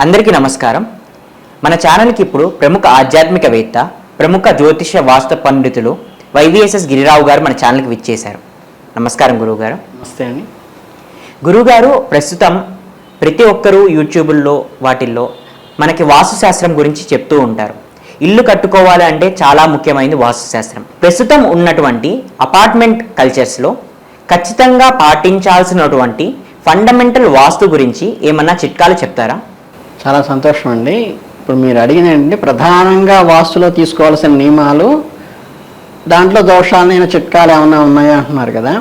అందరికీ నమస్కారం. మన ఛానల్కి ఇప్పుడు ప్రముఖ ఆధ్యాత్మికవేత్త ప్రముఖ జ్యోతిష వాస్తు పండితులు వైవిఎస్ఎస్ గిరిరావు గారు మన ఛానల్కి విచ్చేశారు. నమస్కారం గురువుగారు. నమస్తే అండి. గురువుగారు ప్రస్తుతం ప్రతి ఒక్కరూ యూట్యూబుల్లో వాటిల్లో మనకి వాస్తుశాస్త్రం గురించి చెప్తూ ఉంటారు. ఇల్లు కట్టుకోవాలి అంటే చాలా ముఖ్యమైనది వాస్తుశాస్త్రం. ప్రస్తుతం ఉన్నటువంటి అపార్ట్మెంట్ కల్చర్స్లో ఖచ్చితంగా పాటించాల్సినటువంటి ఫండమెంటల్ వాస్తు గురించి ఏమన్నా చిట్కాలు చెప్తారా? చాలా సంతోషం అండి ఇప్పుడు మీరు అడిగినండి ప్రధానంగా వాస్తులో తీసుకోవాల్సిన నియమాలు దాంట్లో దోషాలైన చిట్కాలు ఏమైనా ఉన్నాయా అంటున్నారు కదా.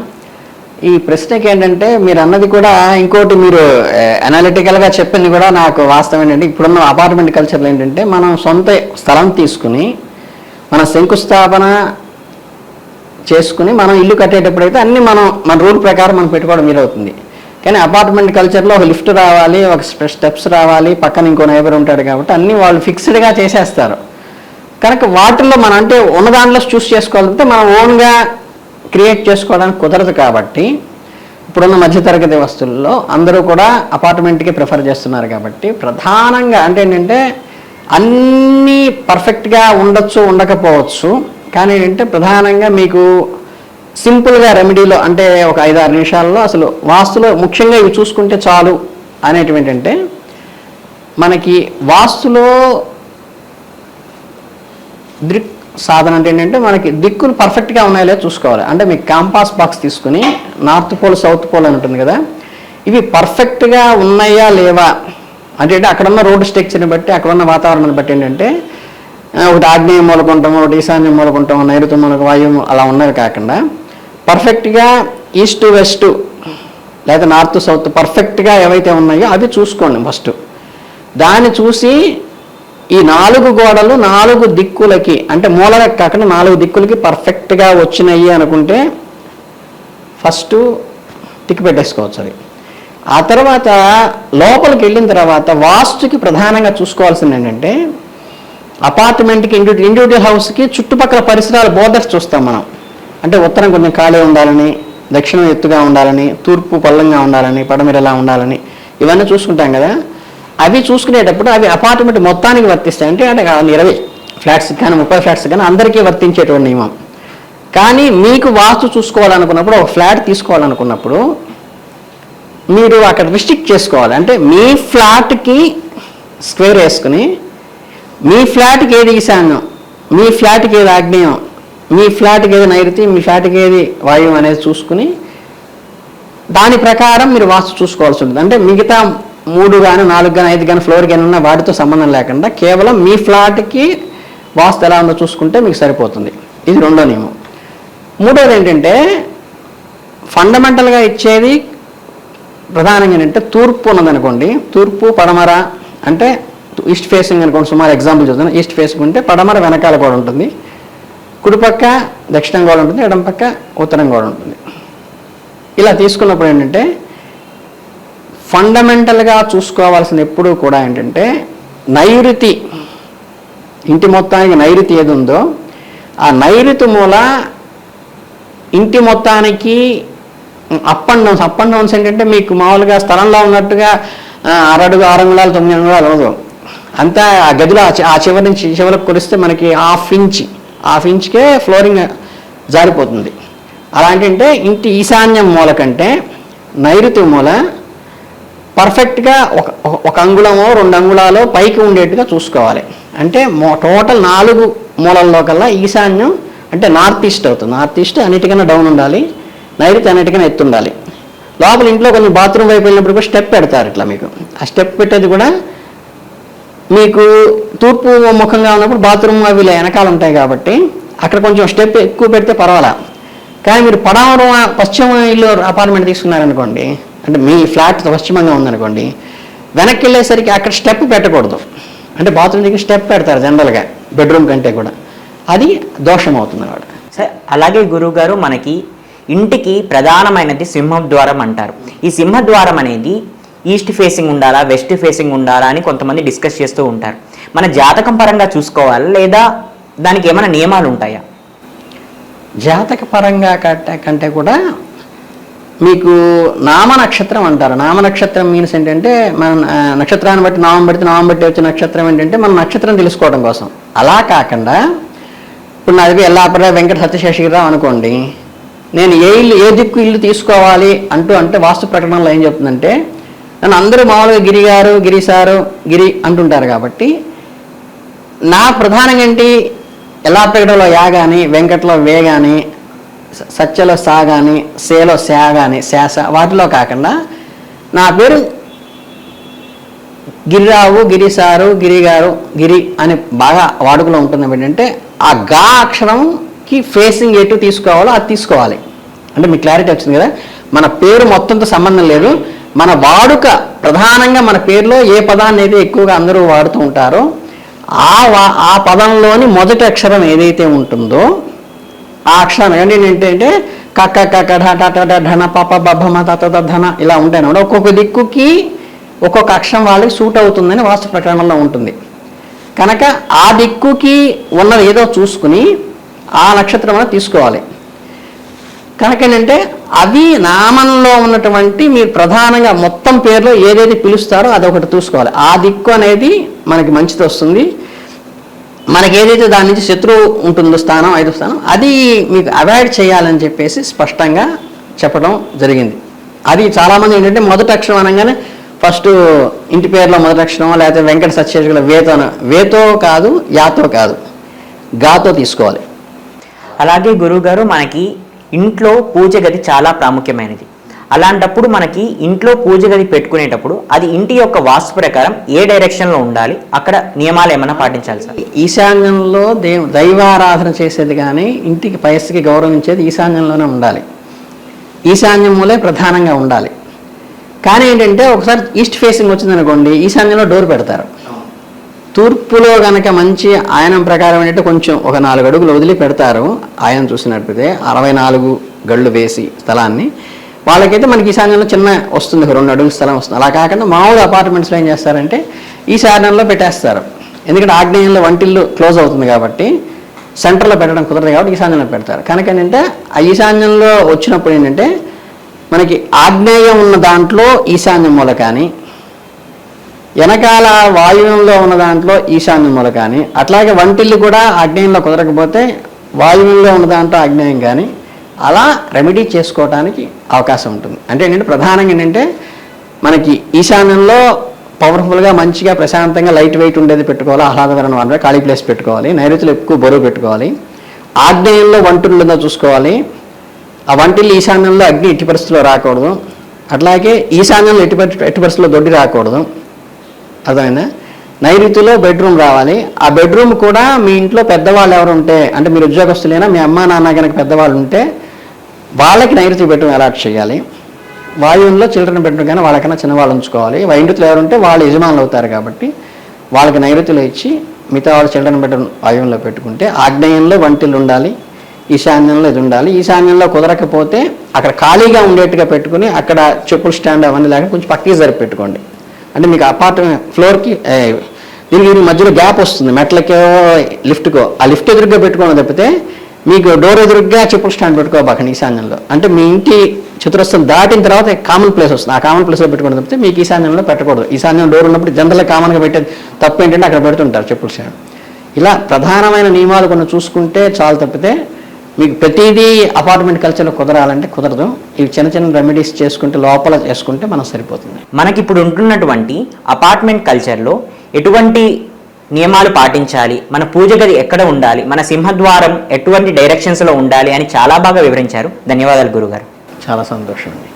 ఈ ప్రశ్నకి ఏంటంటే మీరు అన్నది కూడా ఇంకోటి మీరు అనాలిటికల్గా చెప్పింది కూడా నాకు వాస్తవం ఏంటంటే ఇప్పుడున్న అపార్ట్మెంట్ కల్చర్లో ఏంటంటే మనం సొంత స్థలం తీసుకుని మన శంకుస్థాపన చేసుకుని మనం ఇల్లు కట్టేటప్పుడు అయితే మనం మన రూల్ ప్రకారం మనం పెట్టుకోవడం వీలవుతుంది. కానీ అపార్ట్మెంట్ కల్చర్లో ఒక లిఫ్ట్ రావాలి ఒక స్టెప్స్ రావాలి పక్కన ఇంకో నైబర్ ఉంటాడు కాబట్టి అన్నీ వాళ్ళు ఫిక్స్డ్గా చేసేస్తారు. కనుక వాటిల్లో మనం అంటే ఉన్న దాంట్లో చూస్ చేసుకోవాలంటే మనం ఓన్గా క్రియేట్ చేసుకోవడానికి కుదరదు కాబట్టి ఇప్పుడున్న మధ్యతరగతి వస్తువుల్లో అందరూ కూడా అపార్ట్మెంట్కి ప్రిఫర్ చేస్తున్నారు కాబట్టి ప్రధానంగా అంటే ఏంటంటే అన్నీ పర్ఫెక్ట్గా ఉండొచ్చు ఉండకపోవచ్చు. కానీ ఏంటంటే ప్రధానంగా మీకు సింపుల్గా రెమెడీలో అంటే ఒక ఐదారు నిమిషాల్లో అసలు వాస్తులో ముఖ్యంగా ఇవి చూసుకుంటే చాలు అనేటివి ఏంటంటే మనకి వాస్తులో దృక్ సాధన అంటే ఏంటంటే మనకి దిక్కులు పర్ఫెక్ట్గా ఉన్నాయో చూసుకోవాలి. అంటే మీకు కాంపాస్ బాక్స్ తీసుకుని నార్త్ పోల్ సౌత్ పోల్ అని ఉంటుంది కదా ఇవి పర్ఫెక్ట్గా ఉన్నాయా లేవా? అంటే అంటే అక్కడ ఉన్న రోడ్డు స్ట్రక్చర్ని బట్టి అక్కడ ఉన్న వాతావరణాన్ని బట్టి ఏంటంటే ఒకటి ఆగ్నేయ మూలకుంటాము ఒకటి ఈశాన్య మూలకుంటాము నైరుతి మూలక వాయువు అలా ఉన్నవి కాకుండా పర్ఫెక్ట్గా ఈస్ట్ వెస్ట్ లేదా నార్త్ సౌత్ పర్ఫెక్ట్గా ఏవైతే ఉన్నాయో అవి చూసుకోండి ఫస్ట్. దాన్ని చూసి ఈ నాలుగు గోడలు నాలుగు దిక్కులకి అంటే మూలలకు కాకుండా నాలుగు దిక్కులకి పర్ఫెక్ట్గా వచ్చినాయి అనుకుంటే ఫస్ట్ టిక్ పెట్టేసుకోవచ్చు అది. ఆ తర్వాత లోపలికి వెళ్ళిన తర్వాత వాస్తుకి ప్రధానంగా చూసుకోవాల్సింది ఏంటంటే అపార్ట్మెంట్కి ఇండివిజువల్ హౌస్కి చుట్టుపక్కల పరిసరాల బోర్డర్స్ చూస్తాం మనం. అంటే ఉత్తరం కొంచెం ఖాళీ ఉండాలని దక్షిణం ఎత్తుగా ఉండాలని తూర్పు పల్లంగా ఉండాలని పడమిరలా ఉండాలని ఇవన్నీ చూసుకుంటాం కదా. అవి చూసుకునేటప్పుడు అవి అపార్ట్మెంట్ మొత్తానికి వర్తిస్తాయి. అంటే అంటే ఇరవై ఫ్లాట్స్ కానీ ముప్పై ఫ్లాట్స్ కానీ అందరికీ వర్తించేటువంటి నియమం. కానీ మీకు వాస్తు చూసుకోవాలనుకున్నప్పుడు ఒక ఫ్లాట్ తీసుకోవాలనుకున్నప్పుడు మీరు అక్కడ రిస్ట్రిక్ట్ చేసుకోవాలి. అంటే మీ ఫ్లాట్కి స్క్వేర్ వేసుకుని మీ ఫ్లాట్కి ఏది ఈశాన్యం? మీ ఫ్లాట్కి ఏది ఆగ్నేయం? మీ ఫ్లాట్కి ఏది నైరుతి మీ ఫ్లాట్కి ఏది వాయువు అనేది చూసుకుని దాని ప్రకారం మీరు వాస్తు చూసుకోవాల్సి ఉంటుంది. అంటే మిగతా మూడు కానీ నాలుగు కానీ ఐదు కానీ ఫ్లోర్ కానీ ఉన్న వాటితో సంబంధం లేకుండా కేవలం మీ ఫ్లాట్కి వాస్తు ఎలా ఉందో చూసుకుంటే మీకు సరిపోతుంది. ఇది రెండో నియమం. మూడోది ఏంటంటే ఫండమెంటల్గా ఇచ్చేది ప్రధానంగా ఏంటంటే తూర్పు ఉన్నదనుకోండి తూర్పు పడమర అంటే ఈస్ట్ ఫేసింగ్ అనుకోండి సుమారు ఎగ్జాంపుల్ చూద్దాం ఈస్ట్ ఫేసింగ్ ఉంటే పడమర వెనకాల కూడా ఉంటుంది. కుడిపక్క దక్షిణం గోడ ఉంటుంది ఎడం పక్క ఉత్తరం గోడ ఉంటుంది. ఇలా తీసుకున్నప్పుడు ఏంటంటే ఫండమెంటల్గా చూసుకోవాల్సిన ఎప్పుడూ కూడా ఏంటంటే నైరుతి ఇంటి మొత్తానికి నైరుతి ఏది ఉందో ఆ నైరుతి మూల ఇంటి మొత్తానికి up and downs up and downs ఏంటంటే మీకు మామూలుగా స్థలంలో ఉన్నట్టుగా అరడుగు ఆరు అంగుళాలు తొమ్మిది అంగుళాలు ఉండదు అంతా ఆ గదిలో ఆ చివరి నుంచి చివరికి కొలిస్తే మనకి హాఫ్ ఇంచి హాఫ్ ఇంచ్కే ఫ్లోరింగ్ జారిపోతుంది. అలాంటి అంటే ఇంటి ఈశాన్యం మూల కంటే నైరుతి మూల పర్ఫెక్ట్గా ఒక ఒక- అంగుళమో రెండు అంగుళాలు పైకి ఉండేట్టుగా చూసుకోవాలి. అంటే టోటల్ నాలుగు మూలల్లో కల్లా ఈశాన్యం అంటే నార్త్ ఈస్ట్ అవుతుంది. నార్త్ ఈస్ట్ అన్నిటికన్నా డౌన్ ఉండాలి. నైరుతి అన్నిటికన్నా ఎత్తు ఉండాలి. లోపల ఇంట్లో కొంచెం బాత్రూమ్ వైపు వెళ్ళినప్పుడు కూడా స్టెప్ పెడతారు ఇట్లా మీకు. ఆ స్టెప్ పెట్టేది కూడా మీకు తూర్పు ముఖంగా ఉన్నప్పుడు బాత్రూమ్ అవి వెనకాల ఉంటాయి కాబట్టి అక్కడ కొంచెం స్టెప్ ఎక్కువ పెడితే పర్వాలా. కానీ మీరు పడమరం పశ్చిమ ఇల్లు అపార్ట్మెంట్ తీసుకున్నారనుకోండి అంటే మీ ఫ్లాట్ పశ్చిమంగా ఉందనుకోండి వెనక్కి వెళ్ళేసరికి అక్కడ స్టెప్ పెట్టకూడదు. అంటే బాత్రూమ్ దగ్గర స్టెప్ పెడతారు జనరల్గా బెడ్రూమ్ కంటే కూడా. అది దోషం అవుతుంది అన్నమాట సరే అలాగే గురువుగారు మనకి ఇంటికి ప్రధానమైనది సింహద్వారం అంటారు. ఈ సింహద్వారం అనేది ఈస్ట్ ఫేసింగ్ ఉండాలా వెస్ట్ ఫేసింగ్ ఉండాలా అని కొంతమంది డిస్కస్ చేస్తూ ఉంటారు. మన జాతకం పరంగా చూసుకోవాలా లేదా దానికి ఏమైనా నియమాలు ఉంటాయా? జాతక పరంగా కట్ట కంటే కూడా మీకు నామ నక్షత్రం అంటారు. నామ నక్షత్రం మీన్స్ ఏంటంటే మన నక్షత్రాన్ని బట్టి నామం బట్టి నామం బట్టి వచ్చే నక్షత్రం ఏంటంటే మన నక్షత్రం తెలుసుకోవడం కోసం. అలా కాకుండా ఇప్పుడు నాది ఎల్లాపర వెంకట సత్యశేషగిరిరావు అనుకోండి నేను ఏ ఇల్లు ఏ దిక్కు ఇల్లు తీసుకోవాలి అంటూ అంటే వాస్తు ప్రకటనలో ఏం చెప్తుందంటే నన్ను అందరూ మామూలుగా గిరి గారు గిరి సారు గిరి అంటుంటారు కాబట్టి నా ప్రధానంగా ఏంటి ఎలా ప్రకటనలో యా కానీ వెంకట్లో వే కానీ సత్యలో సా కానీ సేలో శా కానీ శాస వాటిలో కాకుండా నా పేరు గిరిరావు గిరిసారు గిరిగారు గిరి అని బాగా వాడుకలో ఉంటుంది ఏంటంటే ఆ గా అక్షరంకి ఫేసింగ్ ఎటు తీసుకోవాలో అది తీసుకోవాలి. అంటే మీకు క్లారిటీ వచ్చింది కదా? మన పేరు మొత్తంతో సంబంధం లేదు. మన వాడుక ప్రధానంగా మన పేరులో ఏ పదాన్ని అయితే ఎక్కువగా అందరూ వాడుతూ ఉంటారో ఆ వా- ఆ పదంలోని మొదటి అక్షరం ఏదైతే ఉంటుందో ఆ అక్షరం ఏంటి ఏంటంటే కక్క కక్క ఢ ఢన పప బభమ తత ధన ఇలా ఉంటాయి. అన్నమాట ఒక్కొక్క దిక్కుకి ఒక్కొక్క అక్షరం వాళ్ళకి సూట్ అవుతుందని వాస్తు ప్రకటనలో ఉంటుంది. కనుక ఆ దిక్కుకి ఉన్నది ఏదో చూసుకుని ఆ నక్షత్రం అనేది తీసుకోవాలి. కనుక ఏంటంటే అవి నామంలో ఉన్నటువంటి మీరు ప్రధానంగా మొత్తం పేర్లో ఏదైతే పిలుస్తారో అది ఒకటి చూసుకోవాలి. ఆ దిక్కు అనేది మనకి మంచిది వస్తుంది. మనకి ఏదైతే దాని నుంచి శత్రువు ఉంటుందో స్థానం ఐదు స్థానం అది మీకు అవాయిడ్ చేయాలని చెప్పేసి స్పష్టంగా చెప్పడం జరిగింది. అది చాలామంది ఏంటంటే మొదటి అక్షరం అనగానే ఫస్ట్ ఇంటి పేరులో మొదటి అక్షరం లేకపోతే వెంకట సత్యేశ్వర వేతో వేతో కాదు యాతో కాదు. గాతో తీసుకోవాలి. అలాగే గురువుగారు మనకి ఇంట్లో పూజ గది చాలా ప్రాముఖ్యమైనది. అలాంటప్పుడు మనకి ఇంట్లో పూజ గది పెట్టుకునేటప్పుడు అది ఇంటి యొక్క వాస్తు ప్రకారం ఏ డైరెక్షన్లో ఉండాలి అక్కడ నియమాలు ఏమైనా పాటించాలి సార్? ఈశాన్యంలో దేవ్ దైవారాధన చేసేది కానీ ఇంటికి పయస్సుకి గౌరవించేది ఈశాన్యంలోనే ఉండాలి. ఈశాన్యం మూలే ప్రధానంగా ఉండాలి. కానీ ఏంటంటే ఒకసారి ఈస్ట్ ఫేసింగ్ వచ్చిందనుకోండి ఈశాన్యంలో డోర్ పెడతారు. తూర్పులో కనుక మంచి ఆయనం ప్రకారం ఏంటంటే కొంచెం ఒక నాలుగు అడుగులు వదిలి పెడతారు. ఆయన చూసినట్లయితే అరవై నాలుగు గళ్ళు వేసి స్థలాన్ని. వాళ్ళకైతే మనకి ఈశాన్యంలో చిన్న వస్తుంది ఒక రెండు అడుగుల స్థలం వస్తుంది. అలా కాకుండా మామూలు అపార్ట్మెంట్స్లో ఏం చేస్తారంటే ఈశాన్యంలో పెట్టేస్తారు. ఎందుకంటే ఆగ్నేయంలో వంటిల్లు క్లోజ్ అవుతుంది కాబట్టి సెంటర్లో పెట్టడం కుదరదు కాబట్టి ఈశాన్యంలో పెడతారు. కనుక ఏంటంటే ఆ ఈశాన్యంలో వచ్చినప్పుడు ఏంటంటే మనకి ఆగ్నేయం ఉన్న దాంట్లో ఈశాన్యం మూల కానీ వెనకాల వాయువ్యంలో ఉన్న దాంట్లో ఈశాన్య మూల కానీ అట్లాగే వంటిల్లు కూడా ఆగ్నేయంలో కుదరకపోతే వాయువ్యంలో ఉన్న దాంట్లో ఆగ్నేయం కానీ అలా రెమెడీ చేసుకోవడానికి అవకాశం ఉంటుంది. అంటే ఏంటంటే ప్రధానంగా ఏంటంటే మనకి ఈశాన్యంలో పవర్ఫుల్గా మంచిగా ప్రశాంతంగా లైట్ వెయిట్ ఉండేది పెట్టుకోవాలి ఆహ్లాదకరమైన వాటిలో ఖాళీ ప్లేస్ పెట్టుకోవాలి నైరుతులు ఎక్కువ బరువు పెట్టుకోవాలి ఆగ్నేయంలో వంటిల్లుందో చూసుకోవాలి ఆ వంటిల్లు ఈశాన్యంలో అగ్ని ఎట్టి పరిస్థితుల్లో రాకూడదు అట్లాగే ఈశాన్యంలో ఎట్టి ఎట్టి పరిస్థితుల్లో దొడ్డి రాకూడదు అర్థమైందా? నైరుతిలో బెడ్రూమ్ రావాలి. ఆ బెడ్రూమ్ కూడా మీ ఇంట్లో పెద్దవాళ్ళు ఎవరు ఉంటే అంటే మీరు ఉద్యోగస్తులైనా మీ అమ్మ నాన్న కనుక పెద్దవాళ్ళు ఉంటే వాళ్ళకి నైరుతి బెడ్రూమ్ అలాట్ చేయాలి. వాయువుల్లో చిల్డ్రన్ బెడ్రూమ్ కానీ వాళ్ళకన్నా చిన్నవాళ్ళు ఉంచుకోవాలి. వైండుతులు ఎవరు ఉంటే వాళ్ళు యజమానులు అవుతారు కాబట్టి వాళ్ళకి నైరుతిలో ఇచ్చి మిగతా వాళ్ళు చిల్డ్రన్ బెడ్రూమ్ వాయువులో పెట్టుకుంటే ఆగ్నేయంలో వంటిల్లు ఉండాలి ఈశాన్యంలో ఇది ఉండాలి. ఈశాన్యంలో కుదరకపోతే అక్కడ ఖాళీగా ఉండేట్టుగా పెట్టుకుని అక్కడ చెప్పులు స్టాండ్ అవన్నీ లేక కొంచెం పక్కకి జరిపి పెట్టుకోండి. అంటే మీకు అపార్ట్మెంట్ ఫ్లోర్కి దీనికి మధ్యలో గ్యాప్ వస్తుంది. మెట్లకో లిఫ్ట్కో ఆ లిఫ్ట్ ఎదురుగా పెట్టుకోవడం తప్పితే మీకు డోర్ ఎదురుగా చెప్పులు స్టాండ్ పెట్టుకోబాకండి ఈశాన్యంలో. అంటే మీ ఇంటి చతురస్రం దాటిన తర్వాత కామన్ ప్లేస్ వస్తుంది. ఆ కామన్ ప్లేస్లో పెట్టుకోవడం తప్పితే మీకు ఈశాన్యంలో పెట్టకూడదు. ఈశాన్యం డోర్ ఉన్నప్పుడు జనరల్గా కామన్గా పెట్టేది తప్పు ఏంటంటే అక్కడ పెడుతుంటారు చెప్పులు స్టాండ్ ఇలా ప్రధానమైన నియమాలు కొన్ని చూసుకుంటే చాలు తప్పితే మీకు ప్రతిదీ అపార్ట్మెంట్ కల్చర్లో కుదరాలంటే కుదరదు. ఇవి చిన్న చిన్న రెమెడీస్ చేసుకుంటే లోపల చేసుకుంటే మనం సరిపోతుంది. మనకి ఇప్పుడు ఉంటున్నటువంటి అపార్ట్మెంట్ కల్చర్లో ఎటువంటి నియమాలు పాటించాలి? మన పూజ గది ఎక్కడ ఉండాలి? మన సింహద్వారం ఎటువంటి డైరెక్షన్స్లో ఉండాలి అని చాలా బాగా వివరించారు. ధన్యవాదాలు గురుగారు. చాలా సంతోషం అండి.